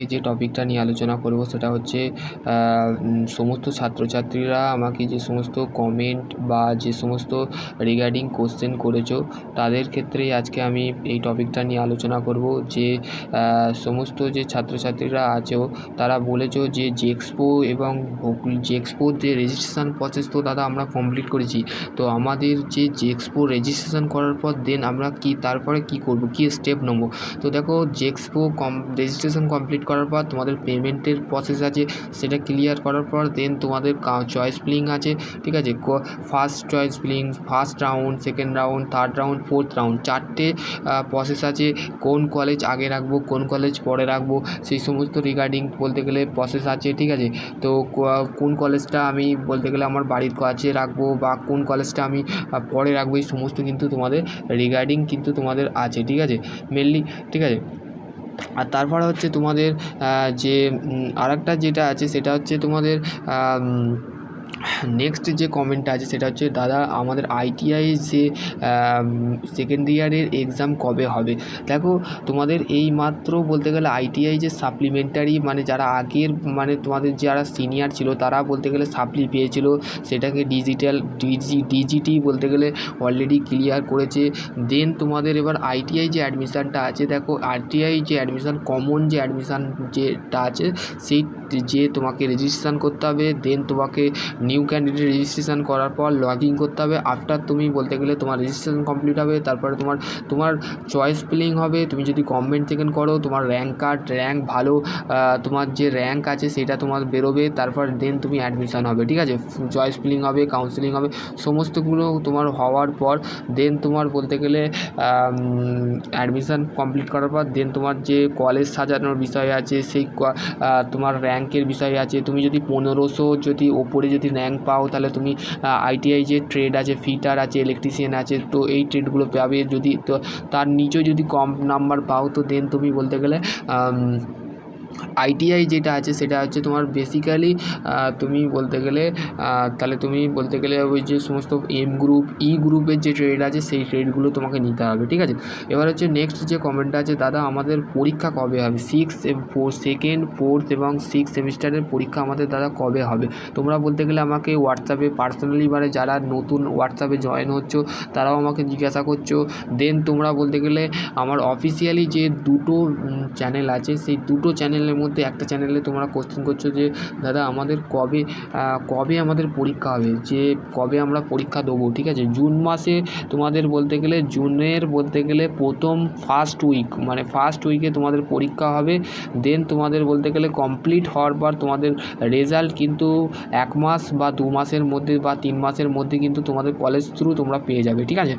যে টপিকটা নিয়ে আলোচনা করব সেটা হচ্ছে সমস্ত ছাত্রছাত্রীরা আমাকে যে সমস্ত কমেন্ট বা যে সমস্ত রিগার্ডিং কোশ্চেন করেছ, তাদের ক্ষেত্রেই আজকে আমি এই টপিকটা নিয়ে আলোচনা করব। যে সমস্ত যে ছাত্রছাত্রীরা আছো, তারা বলেছ যে জেক্সপো এবং জেক্সপোর যে রেজিস্ট্রেশন প্রসেস তো দাদা আমরা কমপ্লিট করেছি। তো আমাদের যে জেক্সপো রেজিস্ট্রেশন করার পর দেন আমরা কি, তারপরে কি করব, কী স্টেপ নেব? তো দেখো জেক্সপো কম রেজিস্ট্রেশন কমপ্লিট করার পর, তোমাদের পেমেন্টের প্রসেস আছে, সেটা ক্লিয়ার করার পর দেন তোমাদের চয়েস ফিলিং আছে, ঠিক আছে? First choice feeling first round second round third round fourth round চারটে প্রসেস আছে, কোন কলেজ আগে রাখব, কোন কলেজ পরে রাখব, সেই সমস্ত রিগার্ডিং বলতে গেলে প্রসেস আছে, ঠিক আছে? তো কোন কলেজটা আমি বলতে গেলে আমার বাড়ির কাছে রাখব বা কোন কলেজটা আমি পরে রাখব, এই সমস্ত কিন্তু তোমাদের রিগার্ডিং কিন্তু তোমাদের আছে, ঠিক আছে? মেনলি ঠিক আছে? আর তারপরে হচ্ছে তোমাদের যে আরেকটা যেটা আছে সেটা হচ্ছে তোমাদের নেক্সট যে কমেন্টটা আছে, সেটা হচ্ছে, দাদা, আমাদের আইটিআই যে সেকেন্ড ইয়ারের এক্সাম কবে হবে? দেখো, তোমাদের এই মাত্র বলতে গেলে আইটিআই যে সাপ্লিমেন্টারি মানে যারা আগের মানে তোমাদের যারা সিনিয়র ছিল, তারা বলতে গেলে সাপ্লি পেয়েছিল। সেটাকে ডিজিটাল ডিজি ডিজিটি বলতে গেলে অলরেডি ক্লিয়ার করেছে। দেন তোমাদের এবার আইটিআই যে অ্যাডমিশানটা আছে, দেখো আইটিআই যে অ্যাডমিশান কমন যে অ্যাডমিশান যেটা আছে, সেই, যে তোমাকে রেজিস্ট্রেশন করতে হবে দেন তোমাকে নিউ ক্যান্ডিডেট রেজিস্ট্রেশন করার পর লগ ইন করতে হবে। আফটার তুমি বলতে গেলে তোমার রেজিস্ট্রেশন কমপ্লিট হবে, তারপরে তোমার তোমার চয়েস ফিলিং হবে। তুমি যদি গভর্নমেন্ট থেকে করো, তোমার র্যাঙ্ক কার্ড র্যাঙ্ক ভালো তোমার যে র্যাঙ্ক আছে সেটা তোমার বেরোবে, তারপর দেন তুমি অ্যাডমিশন হবে, ঠিক আছে? চয়েস ফিলিং হবে কাউন্সিলিং হবে, সমস্তগুলো তোমার হওয়ার পর দেন তোমার বলতে গেলে অ্যাডমিশান কমপ্লিট করার পর দেন তোমার যে কলেজ সাজানোর বিষয় আছে, সেই তোমার র্যাঙ্কের বিষয় আছে। তুমি যদি পনেরোশো যদি ওপরে যদি র্যাঙ্ক পাও, তাহলে তুমি আইটিআই যে ট্রেড আছে ফিটার আছে ইলেকট্রিশিয়ান আছে, তো এই ট্রেডগুলো পাবে যদি, তো তার নিচেও যদি কম নাম্বার পাও, তো দেন তুমি বলতে গেলে আইটিআই যেটা আছে, সেটা হচ্ছে তোমার বেসিক্যালি তুমি বলতে গেলে তাহলে তুমি বলতে গেলে ওই যে সমস্ত এম গ্রুপ ই গ্রুপের যে ট্রেড আছে, সেই ট্রেডগুলো তোমাকে নিতে হবে, ঠিক আছে? এবার হচ্ছে নেক্সট যে কমেন্টটা আছে, দাদা, আমাদের পরীক্ষা কবে হবে? সিক্স ফোর সেকেন্ড ফোর্থ এবং সিক্স সেমিস্টারের পরীক্ষা আমাদের দাদা কবে হবে? তোমরা বলতে গেলে আমাকে হোয়াটসঅ্যাপে পার্সোনালি মানে যারা নতুন হোয়াটসঅ্যাপে জয়েন হচ্ছো, তারাও আমাকে জিজ্ঞাসা করছ। দেন তোমরা বলতে গেলে আমার অফিসিয়ালি যে দুটো চ্যানেল আছে, সেই দুটো চ্যানেলের মধ্যে একটা চ্যানেলে তোমরা কোশ্চেন করছ যে, দাদা, আমাদের কবে কবে আমাদের পরীক্ষা হবে? যে, কবে আমরা পরীক্ষা দেবো? ঠিক আছে? জুন মাসে তোমাদের বলতে গেলে, জুনের বলতে গেলে প্রথম ফার্স্ট উইক মানে ফার্স্ট উইকে তোমাদের পরীক্ষা হবে। দেন তোমাদের বলতে গেলে কমপ্লিট হওয়ার পর তোমাদের রেজাল্ট কিন্তু এক মাস বা দু মাসের মধ্যে বা তিন মাসের মধ্যে কিন্তু তোমাদের কলেজ থ্রু তোমরা পেয়ে যাবে, ঠিক আছে?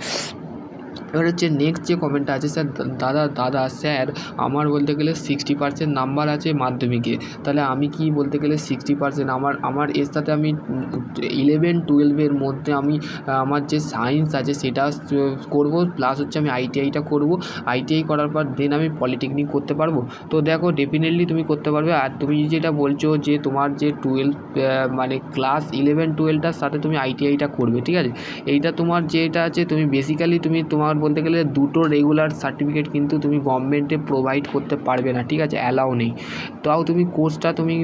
এবার হচ্ছে নেক্সট যে কমেন্টটা আছে স্যার দাদা দাদা স্যার আমার বলতে গেলে সিক্সটি পার্সেন্ট নাম্বার আছে মাধ্যমিকে। তাহলে আমি কি বলতে গেলে সিক্সটি পার্সেন্ট আমার আমার এর সাথে আমি ইলেভেন টুয়েলভের মধ্যে আমি আমার যে সায়েন্স আছে সেটা করব প্লাস হচ্ছে আমি আইটিআইটা করব। আইটিআই করার পর দেন আমি পলিটেকনিক করতে পারব। তো দেখো ডেফিনেটলি তুমি করতে পারবে। আর তুমি যেটা বলছো যে তোমার যে টুয়েলভ মানে ক্লাস ইলেভেন টুয়েলভটার সাথে তুমি আইটিআইটা করবে, ঠিক আছে? এইটা তোমার যেটা আছে, তুমি বেসিক্যালি তুমি তোমার বলতে গেলে দুটো রেগুলার সার্টিফিকেট কিন্তু তুমি গভর্নমেন্টে প্রোভাইড করতে পারবে না, ঠিক আছে? অ্যালাউ নেই। তাও তুমি কোর্সটা তুমি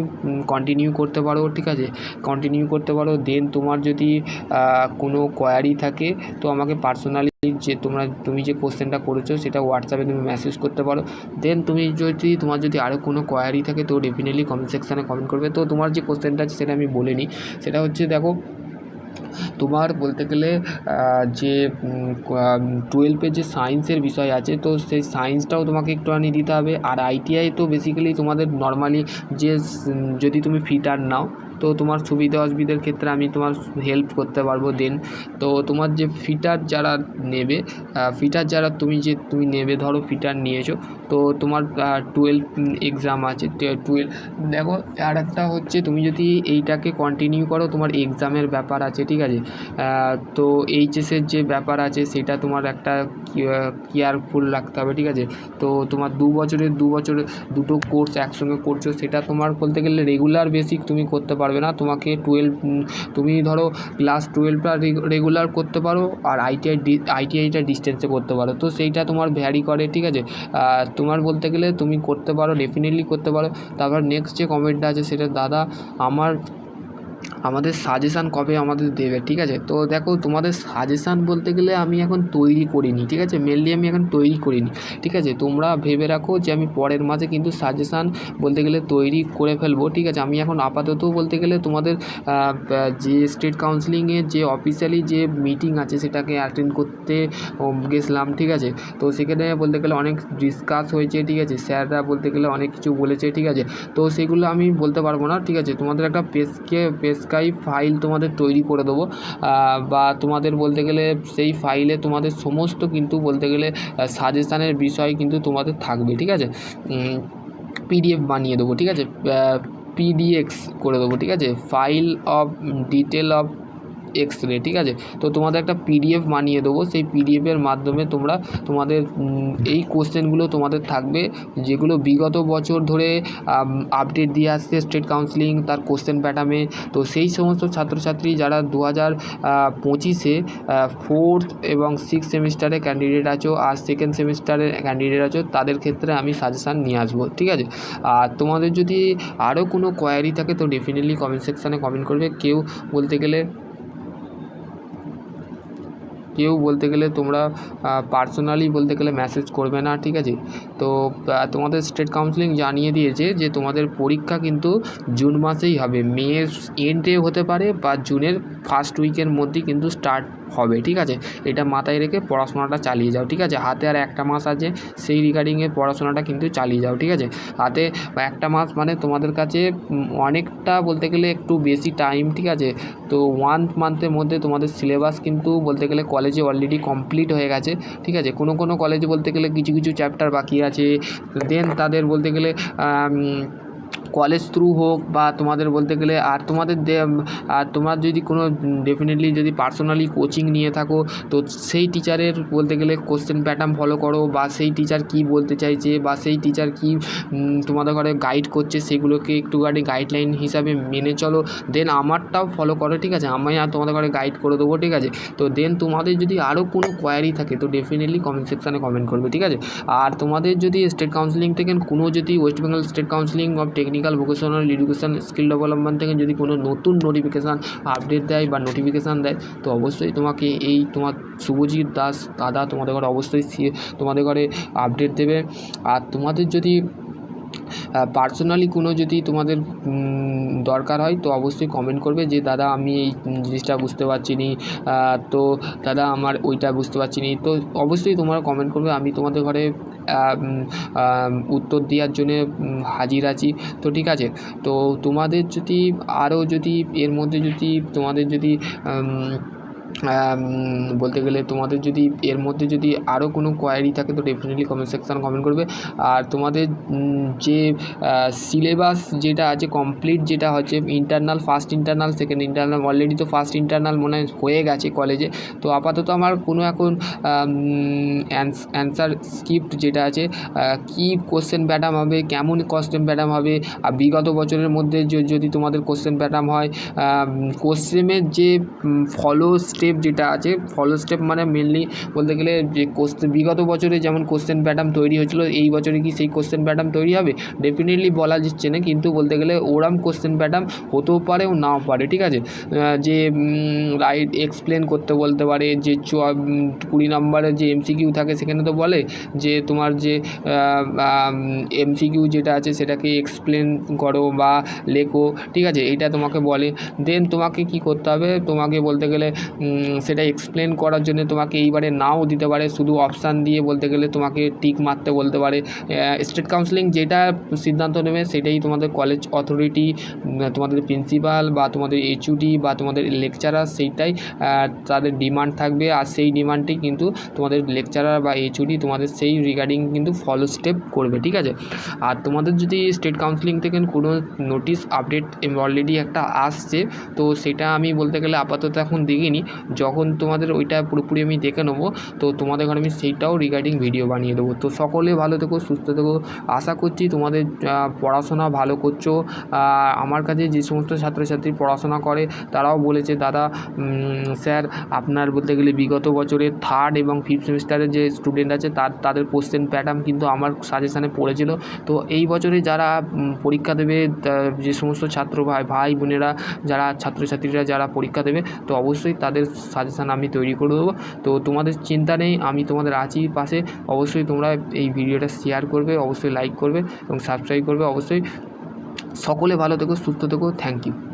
কন্টিনিউ করতে পারো, ঠিক আছে? কন্টিনিউ করতে পারো দেন তোমার যদি কোনো কোয়ারি থাকে, তো আমাকে পার্সোনালি যে তোমরা, তুমি যে কোশ্চেনটা করেছ, সেটা হোয়াটসঅ্যাপে তুমি মেসেজ করতে পারো। দেন তুমি যদি, তোমার যদি আরও কোনো কোয়ারি থাকে, তো ডেফিনেটলি কমেন্ট সেকশানে কমেন্ট করবে। তো তোমার যে কোশ্চেনটা আছে, সেটা আমি বলে নিই। সেটা হচ্ছে, দেখো তোমার বলতে গেলে যে টুয়েলভের যে সায়েন্সের বিষয় আছে, তো সেই সায়েন্সটাও তোমাকে একটুখানি দিতে হবে। আর আইটিআই তো বেসিক্যালি তোমাদের নর্মালি যে যদি তুমি ফিটার নাও, তো তোমার সুবিধা অসুবিধার ক্ষেত্রে আমি তোমার হেল্প করতে পারব দেন তো তোমার যে ফিটার যারা নেবে ফিটার যারা তুমি যে, তুমি নেবে, ধরো ফিটার নিয়েছো তো তোমার টুয়েলভ এক্সাম আছে টুয়েলভ দেখো, আর একটা হচ্ছে তুমি যদি এইটাকে কন্টিনিউ করো, তোমার এক্সামের ব্যাপার আছে, ঠিক আছে? তো এইচএসের যে ব্যাপার আছে, সেটা তোমার একটা কেয়ারফুল রাখতে হবে, ঠিক আছে? তো তোমার দু বছরের দু বছরের দুটো কোর্স একসঙ্গে করছ, সেটা তোমার বলতে গেলে রেগুলার বেসিক তুমি করতে পারবে না। তোমাকে টুয়েলভ তুমি ধরো ক্লাস টুয়েলভটা রেগুলার করতে পারো, আর আইটিআই আইটিআইটা ডিস্টেন্সে করতে পারো। তো সেইটা তোমার ভ্যারি করে, ঠিক আছে? তো তোমার বলতে গেলে তুমি করতে পারো ডেফিনেটলি করতে পারো। তারপর নেক্সট যে কমেন্টটা আছে সেটা, দাদা, আমার আমাদের সাজেশান কবে আমাদের দেবে, ঠিক আছে? তো দেখো, তোমাদের সাজেশান বলতে গেলে আমি এখন তৈরি করিনি, ঠিক আছে? মেনলি আমি এখন তৈরি করিনি, ঠিক আছে? তোমরা ভেবে রাখো যে আমি পরের মাসে কিন্তু সাজেশান বলতে গেলে তৈরি করে ফেলব, ঠিক আছে? আমি এখন আপাতত বলতে গেলে তোমাদের যে স্টেট কাউন্সিলিংয়ের যে অফিসিয়ালি যে মিটিং আছে সেটাকে অ্যাটেন্ড করতে গেছিলাম, ঠিক আছে? তো সেখানে বলতে গেলে অনেক ডিসকাস হয়েছে, ঠিক আছে? স্যাররা বলতে গেলে অনেক কিছু বলেছে, ঠিক আছে? তো সেগুলো আমি বলতে পারব না, ঠিক আছে? তোমাদের একটা পেজকে পেজকাই ফাইল তোমাদের তৈরি করে দেবো। বা তোমাদের বলতে গেলে সেই ফাইলে তোমাদের সমস্ত কিন্তু বলতে গেলে সাজেশানের বিষয় কিন্তু তোমাদের থাকবে, ঠিক আছে? পিডিএফ বানিয়ে দেবো, ঠিক আছে? পিডিএক্স করে দেবো, ঠিক আছে? File of detail of X ray ঠিক আছে? তো তোমাদের একটা পিডিএফ বানিয়ে দেবো। সেই পিডিএফের মাধ্যমে তোমরা তোমাদের এই কোশ্চেনগুলো তোমাদের থাকবে, যেগুলো বিগত বছর ধরে আপডেট দিয়ে আসছে স্টেট কাউন্সিলিং তার কোশ্চেন প্যাটার্নে তো সেই সমস্ত ছাত্রছাত্রী যারা দু হাজার পঁচিশে ফোর্থ এবং সিক্স সেমিস্টারে ক্যান্ডিডেট আছো, আর সেকেন্ড সেমিস্টারে ক্যান্ডিডেট আছো, তাদের ক্ষেত্রে আমি সাজেশান নিয়ে আসব, ঠিক আছে? আর তোমাদের যদি আরও কোনো কোয়ারি থাকে, তো ডেফিনেটলি কমেন্ট সেকশানে কমেন্ট করবে। কেউ বলতে গেলে কেউ বলতে গেলে তোমরা পার্সোনালি বলতে গেলে মেসেজ করবে না, ঠিক আছে? তো তোমাদের স্টেট কাউন্সিলিং জানিয়ে দিয়েছে যে তোমাদের পরীক্ষা কিন্তু জুন মাসেই হবে। মে এন্ডে হতে পারে বা জুনের ফার্স্ট উইকের মধ্যেই কিন্তু স্টার্ট হবে, ঠিক আছে? এটা মাথায় রেখে পড়াশোনাটা চালিয়ে যাও, ঠিক আছে? হাতে আর একটা মাস আছে, সেই রিগার্ডিংয়ে পড়াশোনাটা কিন্তু চালিয়ে যাও, ঠিক আছে? হাতে একটা মাস মানে তোমাদের কাছে অনেকটা বলতে গেলে একটু বেশি টাইম ঠিক আছে? তো ওয়ান মান্থের মধ্যে তোমাদের সিলেবাস কিন্তু বলতে গেলে কলেজে অলরেডি কমপ্লিট হয়ে গেছে, ঠিক আছে? কোনো কোনো কলেজে বলতে গেলে কিছু কিছু চ্যাপ্টার বাকি আছে। দেন তাদের বলতে গেলে কলেজ থ্রু হোক বা তোমাদের বলতে গেলে আর তোমাদের আর তোমার যদি কোনো ডেফিনেটলি যদি পার্সোনালি কোচিং নিয়ে থাকো, তো সেই টিচারের বলতে গেলে কোশ্চেন প্যাটার্ন ফলো করো বা সেই টিচার কী বলতে চাইছে বা সেই টিচার কী তোমাদের ঘরে গাইড করছে সেগুলোকে একটুখানি গাইডলাইন হিসাবে মেনে চলো। দেন আমারটাও ফলো করো, ঠিক আছে? আমি আর তোমাদের ঘরে গাইড করে দেবো, ঠিক আছে? তো দেন তোমাদের যদি আরও কোনো কোয়ারি থাকে, তো ডেফিনেটলি কমেন্ট সেকশানে কমেন্ট করবে, ঠিক আছে? আর তোমাদের যদি স্টেট কাউন্সিলিং থেকে কোনো যদি West Bengal state counselling of technical vocational education skill development থেকে যদি কোনো নতুন নোটিফিকেশান আপডেট দেয় বা নোটিফিকেশান দেয়, তো অবশ্যই তোমাকে এই তোমার শুভজিৎ দাস দাদা তোমাদের ঘরে অবশ্যই সে- তোমাদের ঘরে আপডেট দেবে। আর তোমাদের যদি পার্সোনালি কোনো যদি তোমাদের দরকার হয় তো অবশ্যই কমেন্ট করবে যে, দাদা, আমি এই জিনিসটা বুঝতে পারছি নি। তো দাদা, আমার ওইটা বুঝতে পারছি নি। তো অবশ্যই তোমরা কমেন্ট করবে। আমি তোমাদের ঘরে উত্তর দেওয়ার জন্যে হাজির আছি। তো ঠিক আছে। তো তোমাদের যদি আরও যদি, এর মধ্যে যদি তোমাদের যদি বলতে গেলে তোমাদের যদি, এর মধ্যে যদি আরও কোনো কোয়ারি থাকে, তো ডেফিনেটলি কমেন্ট সেকশান কমেন্ট করবে। আর তোমাদের যে সিলেবাস যেটা আছে কমপ্লিট যেটা হচ্ছে internal first internal second internal already তো ফার্স্ট ইন্টারনাল মনে হয় হয়ে গেছে কলেজে তো আপাতত আমার কোনো এখন অ্যান্সার স্ক্রিপ্ট যেটা আছে কী কোশ্চেন প্যাটার্ন হবে, কেমন কোশ্চেন প্যাটার্ন হবে, আর বিগত বছরের মধ্যে যদি তোমাদের কোশ্চেন প্যাটার্ন হয় কোশ্চেনের যে ফলো স্টেপ যেটা আছে ফলো স্টেপ মানে মেনলি বলতে গেলে যে কোশ্চেন বিগত বছরে যেমন কোশ্চেন প্যাটার্ন তৈরি হয়েছিল, এই বছরে কি সেই কোশ্চেন প্যাটার্ন তৈরি হবে? ডেফিনেটলি বলা যাচ্ছে না, কিন্তু বলতে গেলে ওরম কোশ্চেন প্যাটার্ন হতেও পারে ও নাও পারে, ঠিক আছে? যে রাইট এক্সপ্লেন করতে বলতে পারে, যে চ কুড়ি নম্বরের যে এমসিকিউ থাকে সেখানে তো বলে যে তোমার যে এমসিকিউ যেটা আছে সেটাকে এক্সপ্লেন করো বা লেখো, ঠিক আছে? এটা তোমাকে বলে। দেন তোমাকে কি করতে হবে? তোমাকে বলতে গেলে সেটা এক্সপ্লেন করার জন্য তোমাকে এইবারে নাও দিতে পারে। শুধু অপশান দিয়ে বলতে গেলে তোমাকে টিক মারতে বলতে পারে। স্টেট কাউন্সিলিং যেটা সিদ্ধান্ত নেবে সেটাই তোমাদের কলেজ অথরিটি তোমাদের প্রিন্সিপাল বা তোমাদের এইচউডি বা তোমাদের লেকচারার সেইটাই তাদের ডিমান্ড থাকবে। আর সেই ডিমান্ডটি কিন্তু তোমাদের লেকচারার বা এইচউডি তোমাদের সেই রিগার্ডিং কিন্তু ফলো স্টেপ করবে, ঠিক আছে? আর তোমাদের যদি স্টেট কাউন্সিলিং থেকে কোনো নোটিশ আপডেট অলরেডি একটা আসছে, তো সেটা আমি বলতে গেলে আপাতত এখন দেখিনি। যখন তোমাদের ওইটা পুরোপুরি আমি দেখে নেব, তো তোমাদের ঘরে আমি সেইটাও রিগার্ডিং ভিডিও বানিয়ে দেবো। তো সকলে ভালো থেকো, সুস্থ থেকো। আশা করছি তোমাদের পড়াশোনা ভালো করছ। আমার কাছে যে সমস্ত ছাত্রছাত্রী পড়াশোনা করে, তারাও বলেছে, দাদা স্যার, আপনার বলতে গেলে বিগত বছরে থার্ড এবং ফিফথ সেমিস্টারের যে স্টুডেন্ট আছে, তার, তাদের কোশ্চেন প্যাটার্ন কিন্তু আমার সাজেশানে পড়েছিল। তো এই বছরে যারা পরীক্ষা দেবে যে সমস্ত ছাত্র ভাই ভাই বোনেরা, যারা ছাত্রছাত্রীরা যারা পরীক্ষা দেবে, তো অবশ্যই তাদের সাজেশান আমি তৈরি করে দেবো। তো তোমাদের চিন্তা নেই, আমি তোমাদের আছি পাশে। অবশ্যই তোমরা এই ভিডিওটা শেয়ার করবে, অবশ্যই লাইক করবে এবং সাবস্ক্রাইব করবে। অবশ্যই সকলে ভালো থেকো, সুস্থ থেকো। Thank you